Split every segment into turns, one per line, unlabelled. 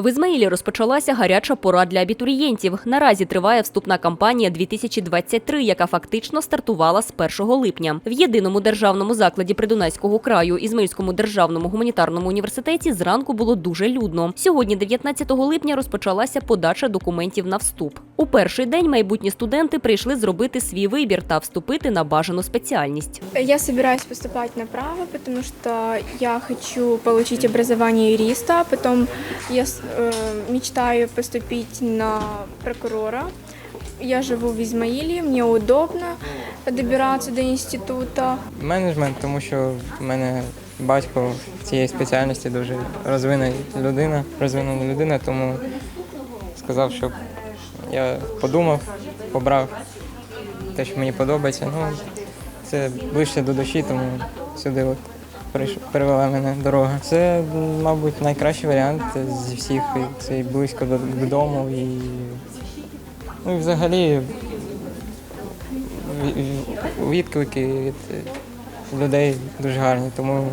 В Ізмаїлі розпочалася гаряча пора для абітурієнтів. Наразі триває вступна кампанія 2023, яка фактично стартувала з 1 липня. В єдиному державному закладі Придунайського краю Ізмаїльському державному гуманітарному університеті зранку було дуже людно. Сьогодні, 19 липня, розпочалася подача документів на вступ. У перший день майбутні студенти прийшли зробити свій вибір та вступити на бажану спеціальність.
Я собираюсь поступать на право, потому что я хочу получить образование юриста, потом я э, мечтаю поступить на прокурора. Я живу в Измаиле, мне удобно добираться до института.
Менеджмент, тому що в мене батько цієї спеціальності дуже розвинена людина, розвинена людина, тому сказав, щоб я подумав, обрав те, що мені подобається. Ну, це ближче до душі, тому сюди от привела мене дорога. Це, мабуть, найкращий варіант зі всіх. Це і близько до- додому і, ну, і взагалі ві- ві- відклики від людей дуже гарні, тому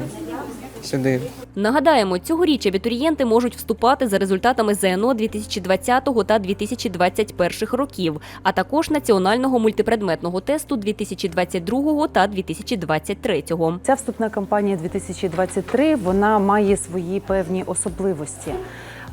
сюди
Нагадаємо, цьогоріч абітурієнти можуть вступати за результатами ЗНО 2020 та 2021 років, а також національного мультипредметного тесту 2022 та 2023.
Ця вступна кампанія 2023 вона має свої певні особливості.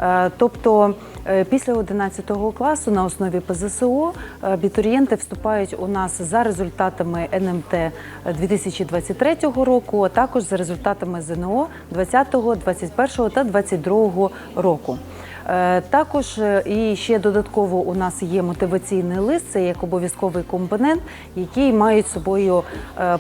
Е, Тобто е, після 11 класу на основі ПЗСО е, абітурієнти вступають у нас за результатами НМТ 2023 року, а також за результатами ЗНО 20, 21 та 22 року. Також і ще додатково у нас є мотиваційний лист, це як обов'язковий компонент, який мають собою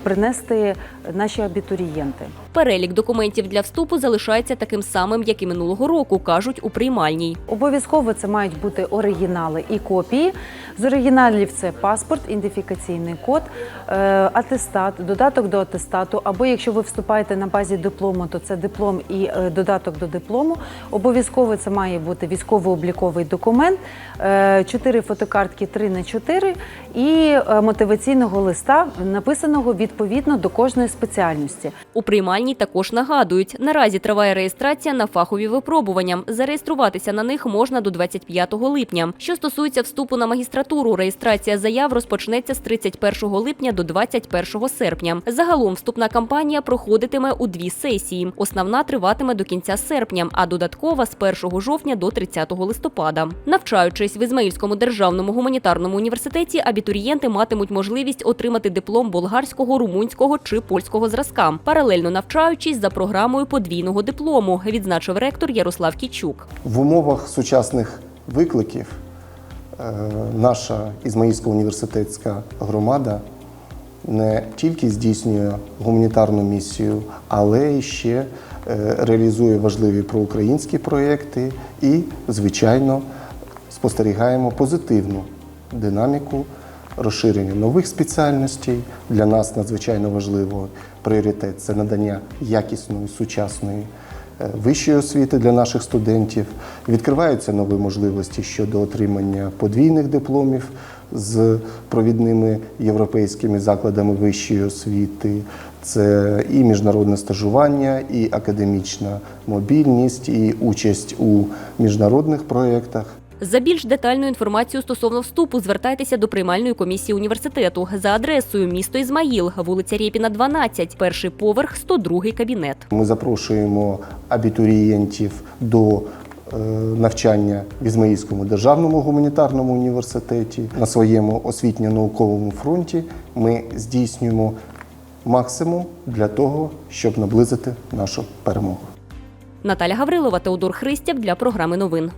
принести наші абітурієнти.
Перелік документів для вступу залишається таким самим, як і минулого року, кажуть у приймальній.
Обов'язково це мають бути оригінали і копії. З оригіналів це паспорт, ідентифікаційний код, е, атестат, додаток до атестату. Або якщо ви вступаєте на базі диплому, то це диплом і е, додаток до диплому. Обов'язково це має бути військово-обліковий документ, е, чотири фотокартки 3 на 4 і мотиваційного листа, написаного відповідно до кожної спеціальності.
У приймальній також нагадують, наразі триває реєстрація на фахові випробування. Зареєструватися на них можна до 25 липня. Що стосується вступу на магістратуру, реєстрація заяв розпочнеться з 31 липня до 21 серпня. Загалом вступна кампанія проходитиме у дві сесії. Основна триватиме до кінця серпня, а додаткова з 1 жовтня до 30 листопада. Навчаючись в Ізмаїльському державному гуманітарному університеті, абітурієнти матимуть можливість отримати диплом болгарського, румунського чи польського зразка, паралельно навчаючись за програмою подвійного диплому, відзначив ректор Ярослав Кічук.
В умовах сучасних викликів е, наша Ізмаїльська університетська громада не тільки здійснює гуманітарну місію, але й ще е, реалізує важливі проукраїнські проєкти і, звичайно, спостерігаємо позитивну динаміку розширення нових спеціальностей. Для нас надзвичайно важливо пріоритет це надання якісної сучасної е, вищої освіти для наших студентів. Відкриваються нові можливості щодо отримання подвійних дипломів з провідними європейськими закладами вищої освіти. Це і міжнародне стажування, і академічна мобільність, і участь у міжнародних проєктах.
За більш детальну інформацію стосовно вступу звертайтеся до приймальної комісії університету за адресою місто Ізмаїл, вулиця Рєпіна, 12, перший поверх, 102 кабінет.
Ми запрошуємо абітурієнтів до е, навчання в Ізмаїльському державному гуманітарному університеті. На своєму освітньо-науковому фронті ми здійснюємо максимум для того, щоб наблизити нашу перемогу.
Наталя Гаврилова, Теодор Христяв для програми новин.